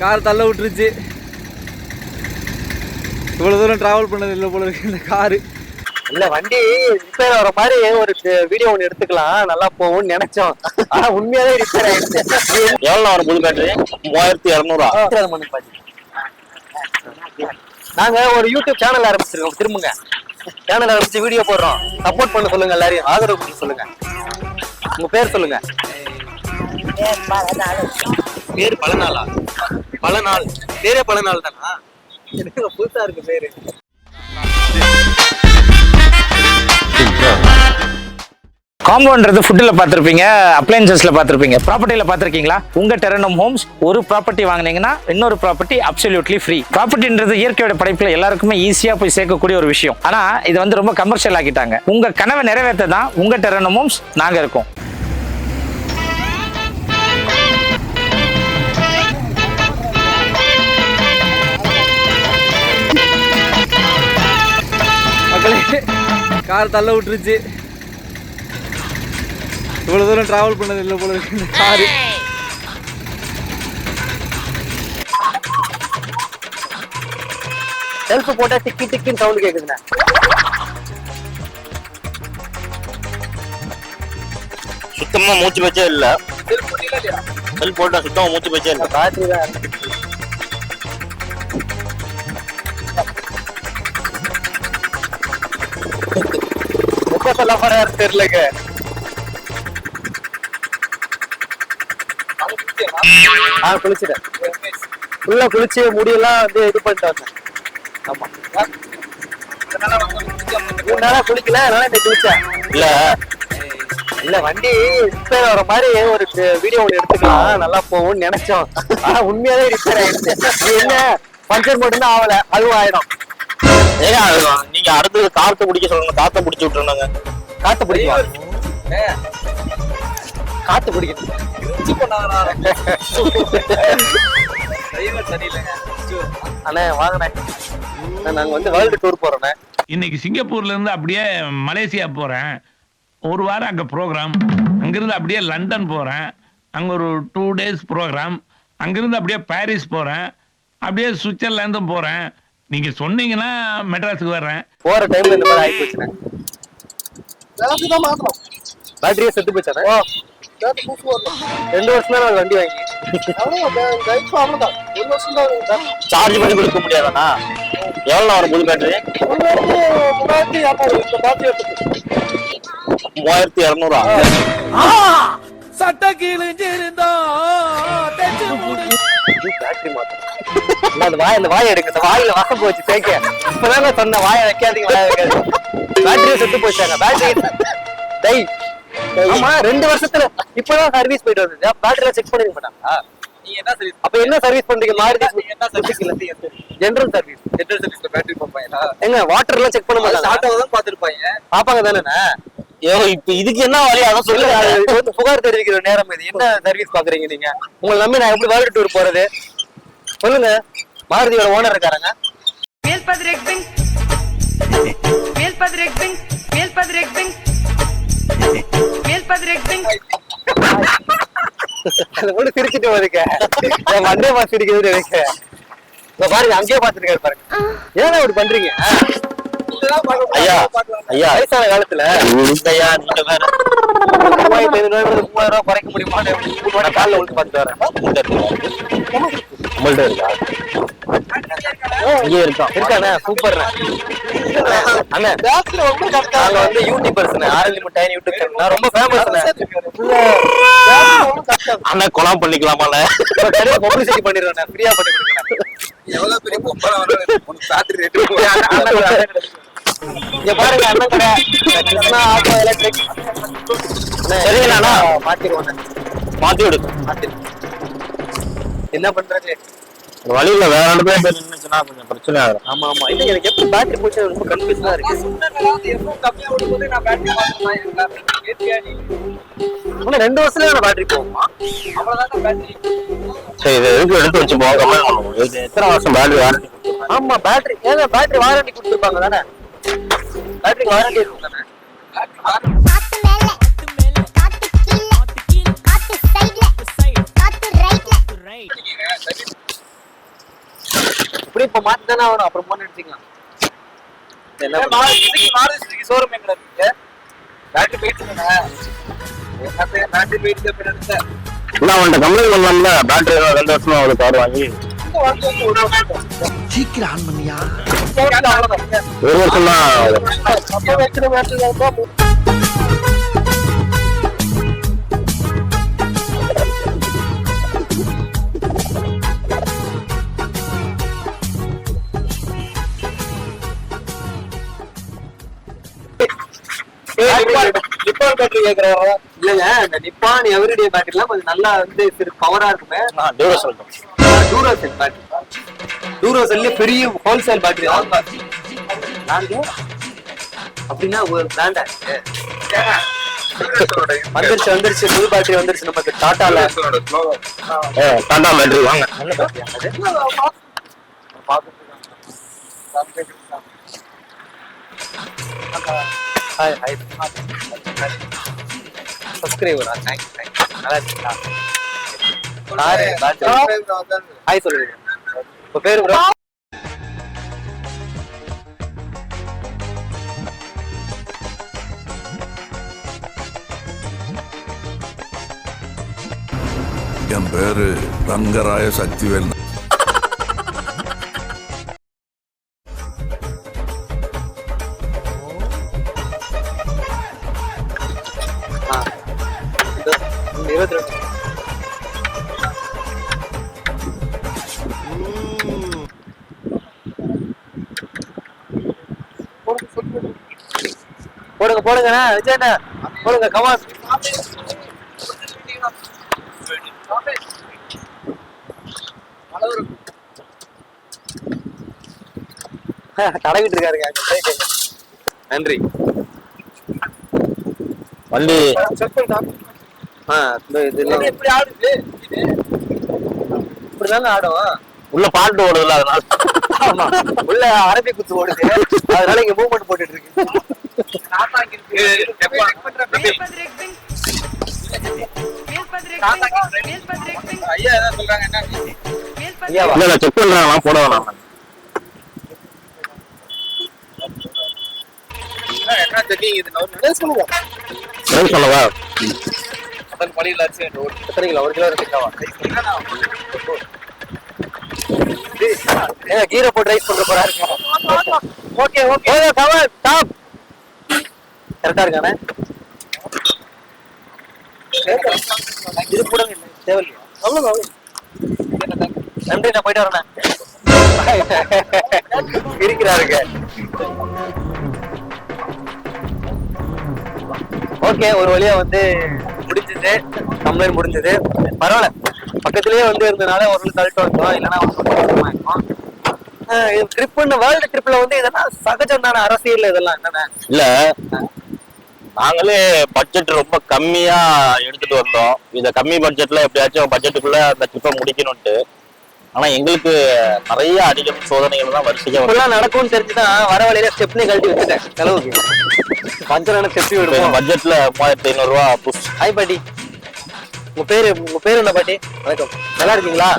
Car தள்ள விட்டுருச்சு. இவ்வளோ தூரம் ட்ராவல் பண்ணது இல்லை போல இருக்கு இந்த காரு. இல்ல வண்டி ரிப்பேர் ஆகிற மாதிரி ஒரு வீடியோ ஒன்று எடுத்துக்கலாம். நல்லா போகும்னு நினைச்சோம். ஆனா உண்மையாவே ரிப்பேர் ஆயிடுச்சு. எவ்வளோ வரும் புது பேட்டரி மூவாயிரத்தி இரநூறுவா. நாங்க ஒரு யூடியூப் சேனல் ஆரம்பிச்சிருக்கோம். திரும்புங்க. சேனல் ஆரம்பிச்சு வீடியோ போடுறோம். சப்போர்ட் பண்ண சொல்லுங்க எல்லாரையும். ஆதரவு கொடுக்க சொல்லுங்க. உங்க பேர் சொல்லுங்க. பேர் பல நாளா பல நாள். பேரே பல நாள் தானா? எனக்கு புதுசா இருக்கு பேரு. காம்பவுண்ட்றது ஃபுட்டில் பார்த்துருப்பீங்க அப்ளைன்சஸில் பார்த்துருப்பீங்க. ப்ராப்பர்ட்டியில் பார்த்துருக்கீங்களா? உங்கள் டெரனம் ஹோம்ஸ் ஒரு ப்ராப்பர்ட்டி வாங்குனீங்கன்னா இன்னொரு ப்ராப்பர்ட்டி அப்சல்யூட்லி ஃப்ரீ ப்ராப்பர்ட்டின்றது இயற்கையோட படைப்பில் எல்லாருக்குமே ஈஸியாக போய் சேர்க்கக்கூடிய ஒரு விஷயம். ஆனால் இது வந்து ரொம்ப கமர்ஷியல் ஆக்கிட்டாங்க. உங்கள் கனவை நிறைவேற்ற தான் உங்கள் டெரனம் ஹோம்ஸ் நாங்கள் இருக்கோம். மக்களே கார் தள்ள விட்டுருச்சு. இவ்வளோ தூரம் ட்ராவல் பண்ணது இல்லை போல இருக்கு காரு செல்ஃப் போட்டா டிக்கி டிக்கின்னு சவுண்ட் கேக்குதுண்ணே. சுத்தமா மூச்சு பச்சே இல்ல. செல் போட்டா சுத்தமா மூச்சு பச்சே இல்ல. பேட்டரி தான். எப்ப சொல்ல போறாரு தெரியலங்க. ஆ குளிச்சுட்டேன். ஃபுல்லா குளிச்சு முடியெல்லாம் வந்து இது பண்ணிட்டு வந்தேன். ஆமா. மூணு நாளா குளிக்கல அதனால இந்த குளிச்சேன். இல்ல. இல்ல வண்டி ரிப்பேர் ஆகிற மாதிரி ஒரு வீடியோ ஒன்று எடுத்துக்கலாம். நல்லா போகும்னு நினைச்சோம். ஆனா உண்மையாவே ரிப்பேர் ஆயிடுச்சு. என்ன? பஞ்சர் மட்டும் தான் ஆகல. அதுவும் ஆயிடும். நீங்க அடுத்தது காத்த பிடிக்க சொல்லணும் காத்த பிடிச்சி விட்டுருந்தாங்க. காத்த பிடிக்கும்? காத்து பிடிக்கணும் அண்ணே வாங்கண்ணே. நாங்க வந்து வேர்ல்டு டூர் போறோண்ணே. இன்னைக்கு சிங்கப்பூர்ல இருந்து அப்படியே மலேசியா போறேன். ஒரு வாரம் அங்க ப்ரோக்ராம் அங்கிருந்து அப்படியே லண்டன் போறேன். அங்க ஒரு டூ டேஸ் ப்ரோக்ராம் அங்கிருந்து அப்படியே பாரிஸ் போறேன். அப்படியே சுவிட்சர்லாந்தும் போறேன். நீங்க சொன்னீங்கன்னா மெட்ராஸுக்கு வர்றேன். போற டைம்ல இந்த மாதிரி ஆகி போச்சுண்ணே பேட்டரியே செத்து போச்சானே ரெண்டு வருஷம் தான் நான் வண்டி வாங்கி. சார்ஜ் பண்ணி கொடுக்க முடியாதாண்ணா? எவ்வளோ வரும் புது பேட்டரி மூவாயிரத்தி இரநூறுவா பேட்டரி மாத்தணும். அந்த வாய் அந்த வாய் எடுக்க இந்த வாயில வசம் போச்சு தேய்க்க. இப்பதான் சொன்ன வாயை வைக்காதீங்க வாயை வைக்காதீங்க. பேட்டரி செத்து போச்சாங்க பேட்டரி டேய் ஆமா ரெண்டு வருஷத்துல இப்பதான் சர்வீஸ் போயிட்டு வந்தது. பேட்டரி செக் பண்ணிருக்க மாட்டாங்களா நீங்க என்ன சர்வீஸ் அப்ப என்ன சர்வீஸ் பண்றீங்க? மாருதி என்ன சர்வீஸ் ஜெனரல் சர்வீஸ் ஜெனரல் சர்வீஸ்ல பேட்டரி பார்ப்பாங்களா எங்க வாட்டர் எல்லாம் செக் பண்ண மாட்டாங்க டாட்டாவை தான் பார்த்துருப்பாங்க. பாப்பாங்க தானே? ஐயோ இப்ப இதுக்கு என்ன வழி? அதான் சொல்லுங்க புகார் தெரிவிக்கிற நேரம் இது. என்ன சர்வீஸ் பாக்குறீங்க நீங்க? உங்களை நம்பி நான் எப்படி வேர்ல்டு டூர் போறது? சொல்லுங்க. மாருதியோட ஓனர் இருக்காருங்க. அது கூட சிரிச்சிட்டு வருங்க என் மண்டே பார்த்து சிரிக்குதுன்னு நினைக்க இப்ப பாருங்க அங்கேயே பார்த்துருக்காரு பாருங்க. ஏன் அப்படி பண்றீங்க? ஐயா ஐயா. வயசான காலத்துல ஐயா நீங்க வேற மூவாயிரத்தி ஐநூறு ரூபாய் மூவாயிரம் ரூபாய் குறைக்க முடியுமா? காலில் விழுந்து பார்த்துட்டு வரேன். இருக்கா? இங்கே இருக்கான் இருக்கானே சூப்பர் அண்ணே நாங்க வந்து youtubers orange Mittai YouTube channel நான் ரொம்ப ஃபேமஸ் அண்ணா குலாம் பண்ணிக்கலாமாண்ண? பப்ளிசிட்டி பண்ணிடுறேன் ஃப்ரீயா பண்ணி எவ்வளவு பெரிய பொம்பளை பேட்டரி ரேட்டு இங்க பாருங்க அண்ணன் கடை? கிருஷ்ணா ஆட்டோ எலக்ட்ரிக் சரிங்கண்ணா. மாத்திருவோம் மாத்தி விடு. என்ன பண்றது? வழியில வேற போய் நின்னுச்சுன்னா கொஞ்சம் பிரச்சனை ஆகும் ஆமா ஆமா. இல்ல எனக்கு எப்படி பேட்டரி போச்சு ரொம்ப கன்ஃபியூஷனா இருக்கு. ரெண்டு வருஷத்துல பேட்டரி போகுமா? அவ்வளவுதான் பேட்டரி சரி இது எதுக்கு எடுத்து வச்சு இது எத்தனை வருஷம் பேட்டரி வாரண்டி ஆமா பேட்டரி ஏங்க பேட்டரி வாரண்டி கொடுத்துருப்பாங்க தானே? பேட்டரி வாரண்டி இருக்கும் தானே எப்படி இப்ப மாத்தி தானே ஆகணும். அப்புறம் போன் என்ன பண்றது? ஷோரூம் எங்க இருக்கு? பேட்டரி போயிட்டு பேட்டரி போயிட்டு இல்லை அவன்கிட்ட கம்ப்ளைண்ட் பண்ணலாம்ல? பேட்டரி ரெண்டு வருஷமா அவளுக்கு கார் வாங்கி. ஒரு வருஷம் நிப்பான் பேட்டரி கேக்குறவங்க இல்லங்க இந்த நிப்பான் எவ்ரிடே பேட்டரி எல்லாம் கொஞ்சம் நல்லா வந்து பவரா இருக்குமே. டியூரேஷன் டூரோசெல் பேட்டரி டூரோசெல்ல பெரிய ஹோல்சேல் பேட்டரி நாங்க அப்படின்னா ஒரு பிராண்டா வந்துருச்சு வந்துருச்சு. புது பேட்டரி வந்துருச்சு. நமக்கு டாட்டால டாடா பேட்டரி வாங்க. நல்ல பேட்டரி ஹாய் ஹாய் சப்ஸ்கிரைபரா தேங்க்ஸ் தேங்க்ஸ் நல்லா இருக்கீங்களா? காரு பேட்டரி ஹாய் சொல்லுங்க உங்க பேரு ப்ரோ என் பேரு ரங்கராய சக்திவேல். இருபத்தி ரெண்டு. போடுங்க போடுங்கண்ணா. விஜயண்ணா போடுங்க கமாஸ் தடவிட்டு இருக்காருங்க. நன்றி. வண்டி. இப்படிதாங்க ஆடும் உள்ள பாட்டு ஓடுதுல அதனால. உள்ள அரபி குத்து ஓடுது. அதனால இங்க மூவ்மெண்ட் போட்டுட்டு இருக்கு. இல்ல செக் பண்றாங்களா போட வேணாம். என்ன தெரியும் இது நான் சொல்லுங்க. எதுவும் சொல்லவா? அதன் பழியில் அரிசி என்று ஓடி எத்தனை கிலோ ஒரு கிலோ இருக்குவா ஏங்க கீரை போட்டு ரைஸ் பண்ற போறா இருக்கு ஓகே ஓகே. கவர் டாப் கரெக்டா இருக்கானே? இது கூட தேவையில்லையா? அவ்வளவுதான் நன்றி நான் போயிட்டு வரேன் இருக்கிறாருங்க. ஓகே ஒரு வழியா வந்து முடிஞ்சது. கம்ப்ளைண்ட் முடிஞ்சது. பரவாயில்ல. பக்கத்துலயே வந்து இருந்தனால ஒரு நாள் கழட்டு வந்தோம் இல்லைன்னா ட்ரிப்புன்னு வேர்ல்டு ட்ரிப்ல வந்து இதெல்லாம் சகஜம் தானே? அரசியல் இதெல்லாம் என்னண்ணே இல்ல. நாங்களே பட்ஜெட் ரொம்ப கம்மியா எடுத்துட்டு வந்தோம். இத கம்மி பட்ஜெட்ல எப்படியாச்சும் பட்ஜெட்டுக்குள்ள அந்த ட்ரிப்பை முடிக்கணும்ட்டு ஆனா எங்களுக்கு நிறைய அடிக்கடி சோதனைகள் தான் வரிசையா. இப்பெல்லாம் நடக்கும்னு தெரிஞ்சுதான் வர வழியில ஸ்டெப்னி கழட்டி வச்சுட்டேன். செலவுக்கு. பஞ்சரான ஸ்டெப்னி விடுவோம். பட்ஜெட்ல மூவாயிரத்தி ஐநூறு ரூபா புஷ் ஹாய் பாட்டி உங்க பேரு உங்க பேரு என்ன பாட்டி? வணக்கம். நல்லா இருக்கீங்களா?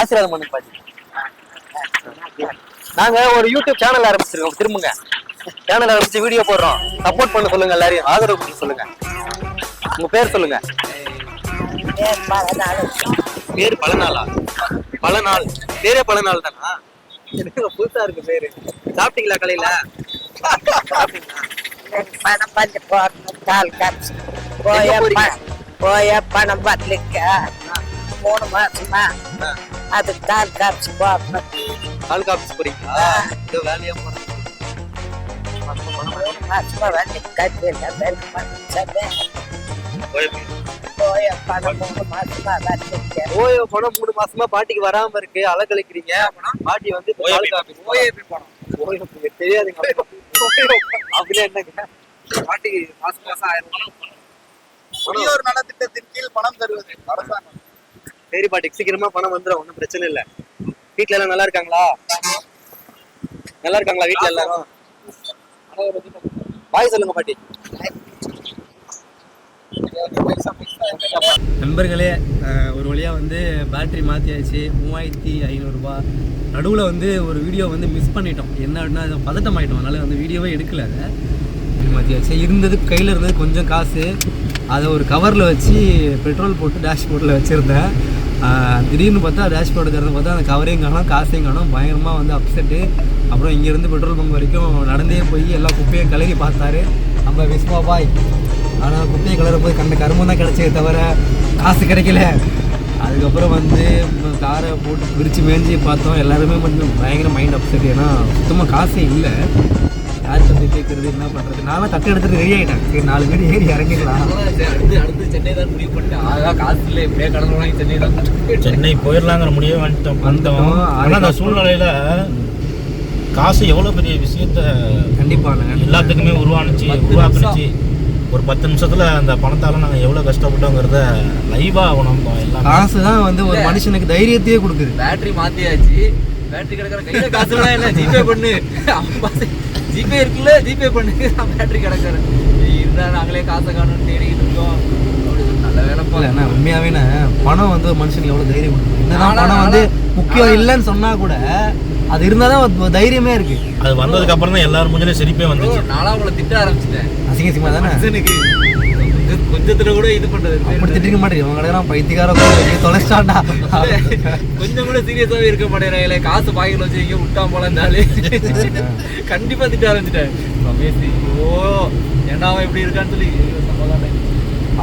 ஆசீர்வாதம் பண்ணுங்க பாட்டி. நாங்க ஒரு யூடியூப் சேனல் ஆரம்பிச்சிருக்கோம். திரும்புங்க. சேனல் ஆரம்பிச்சு வீடியோ போடுறோம். சப்போர்ட் பண்ண சொல்லுங்க எல்லாரையும். ஆதரவு கொடுக்க சொல்லுங்க. உங்க பேர் சொல்லுங்க. பேர் பல நாளா பல நாள் பேரே பல நாள் தானா? எனக்கு புதுசா இருக்கு பேரு. சாப்பிட்டீங்களா காலையில சாப்பிட்டீங்களா? பணம் வந்து போடணும் கால் காசு போய போய பணம் வரலிக்க மூணு மாசமா. அது கால் காசு போடணும் தாலுகா ஆபீஸ் போறீங்களா ஏதோ வேலையா போறேன் மூணு மாசமா ஓயோ பணம் மூணு பாட்டிக்கு வராம இருக்கு அலக்கழிக்கிறீங்க. பாட்டி வந்து தெரியாதுங்க. அப்படின்னா என்னங்க? பாட்டிக்கு மாசம் மாசம் ஆயிரம் முதியோர் நலத்திட்டத்தின் கீழ் பணம் தருவது. அரசாங்கம். சரி பாட்டி சீக்கிரமா பணம் வந்துடும் ஒன்றும் பிரச்சனை இல்ல. வீட்ல எல்லாம் நல்லா இருக்காங்களா? நல்லா இருக்காங்களா வீட்ல எல்லாரும்? பாய் சொல்லுங்க பாட்டி. நண்பர்களே ஒரு வழியாக வந்து பேட்டரி மாற்றியாச்சு மூவாயிரத்தி ஐநூறுரூபா நடுவில் வந்து ஒரு வீடியோ வந்து மிஸ் பண்ணிட்டோம். என்ன அப்படின்னா அது பதட்டம் ஆகிட்டோம் அதனால் அந்த வீடியோவே எடுக்கல அதை. மாற்றியாச்சு இருந்தது கையில் இருந்தது கொஞ்சம் காசு. அதை ஒரு கவரில் வச்சு பெட்ரோல் போட்டு டேஷ்போர்டில் வச்சுருந்தேன். திடீர்னு பார்த்தா டேஷ்போர்டு திறந்து பார்த்தா அந்த கவரையும் காணும் காசையும் காணும். பயங்கரமாக வந்து அப்செட்டு அப்புறம் இங்கேருந்து பெட்ரோல் பங்க் வரைக்கும் நடந்தே போய் எல்லா குப்பையும் கலரி பார்த்தாரு. நம்ம விஸ்வா பாய். ஆனால் குப்பையை கலர போய் கண்ட கருமம் தான் கிடச்சே தவிர காசு கிடைக்கல. அதுக்கப்புறம் வந்து காரை போட்டு பிரித்து மேஞ்சி பார்த்தோம். எல்லாருமே வந்து பயங்கர மைண்ட் அப்செட் ஏன்னா சுத்தமாக காசே இல்லை. யார் தம்பி கேட்குறது என்ன பண்ணுறது நானும் தட்டு எடுத்துட்டு ரெடி ஆகிட்டேன் சரி நாலு பேர் ஏறி இறங்கிக்கலாம் அடுத்து அடுத்து சென்னை தான் முடிவு பண்ணிட்டேன் அதான் காசு இல்லை எப்படியே கடன் வாங்கி சென்னை தான். சென்னை போயிடலாங்கிற முடிவே வந்துட்டோம். வந்தோம். ஆனால் அந்த சூழ்நிலையில காசு எவ்வளோ பெரிய விஷயத்த கண்டிப்பாக எல்லாத்துக்குமே உருவானுச்சு உருவாக்குனுச்சு. ஒரு பத்து நிமிஷத்துல அந்த பணத்தால நாங்கள் எவ்வளோ கஷ்டப்பட்டோங்கிறத லைவாக உணர்ந்தோம் எல்லாம். காசு தான் வந்து ஒரு மனுஷனுக்கு தைரியத்தையே கொடுக்குது. பேட்டரி மாத்தியாச்சு. பேட்டரி கிடக்கிற கையில காசு இல்ல. ஜிபே பண்ணு. ஜிபே இருக்குல்ல ஜிபே பண்ணு. பேட்டரி கிடக்குற இருந்தா நாங்களே காசை காணும் தேடிக்கிட்டு இருக்கோம். உண்மையாவேண்ணே பணம் வந்து மனுஷனுக்கு எவ்வளவு தைரியம் என்னதான் நானா- பணம் வந்து முக்கியம் இல்லைன்னு சொன்னா கூட அது இருந்தாதான் தைரியமே இருக்கு. அது வந்ததுக்கு அப்புறம் தான் எல்லாரும் மூஞ்சிலே சிரிப்பே வந்துச்சு. நாளா உங்களை திட்ட ஆரம்பிச்சிட்டேன். அசிங்க அசிங்கமா தானே கொஞ்சத்துல கூட இது பண்றது அப்படி திட்டிக்க மாட்டேன். இவங்க கிட்ட பைத்தியக்கார தொலைச்சிட்டான்டா கொஞ்சம் கூட சீரியஸாவே இருக்க மாட்டேங்கிறாங்களே காசு பாக்கெட்ல வச்சு எங்கேயும் விட்டா போலந்தாலே கண்டிப்பா திட்ட ஆரம்பிச்சிட்டேன். பேசி ஓ ஏன்னா அவன் இப்படி இருக்கான்னு சொல்லி.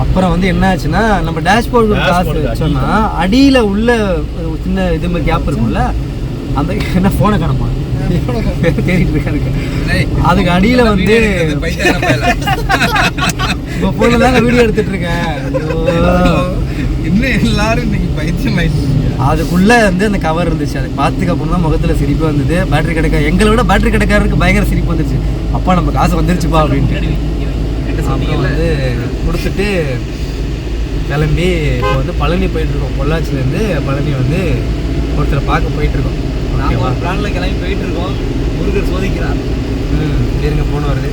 அப்புறம் வந்து என்ன ஆச்சுன்னா நம்ம டேஷ்போர்டு காசு Dashboard வச்சோம்னா அடியில. உள்ள ஒரு சின்ன இது மாதிரி கேப் இருக்கும்ல அந்த என்ன போனை காணமா? தேடிட்டு இருக்காரு. அதுக்கு அடியில வந்து இப்போ போன்ல தாங்க வீடியோ எடுத்துட்டு இருக்கேன். இன்னும் எல்லாரும் இன்னைக்கு பைத்தியம் அதுக்குள்ள வந்து அந்த கவர் இருந்துச்சு. அதை பார்த்துக்க அப்புறம் தான் முகத்துல சிரிப்பு வந்தது. பேட்டரி கிடைக்க எங்களை விட பேட்டரி கடைக்காரருக்கு பயங்கர சிரிப்பு வந்துருச்சு. அப்பா நம்ம காசு வந்துருச்சுப்பா அப்படின்ட்டு. அப்புறம் வந்து கொடுத்துட்டு கிளம்பி இப்போ வந்து பழனி போயிட்டு இருக்கோம் பொள்ளாச்சிலேருந்து பழனி வந்து ஒருத்தரை பார்க்க போயிட்டு இருக்கோம் நாம ஓகேவா? ஒரு பிளான்ல கிளம்பி போயிட்டு இருக்கோம் முருகர் சோதிக்கிறார். ம் இருங்க ஃபோன் வருது.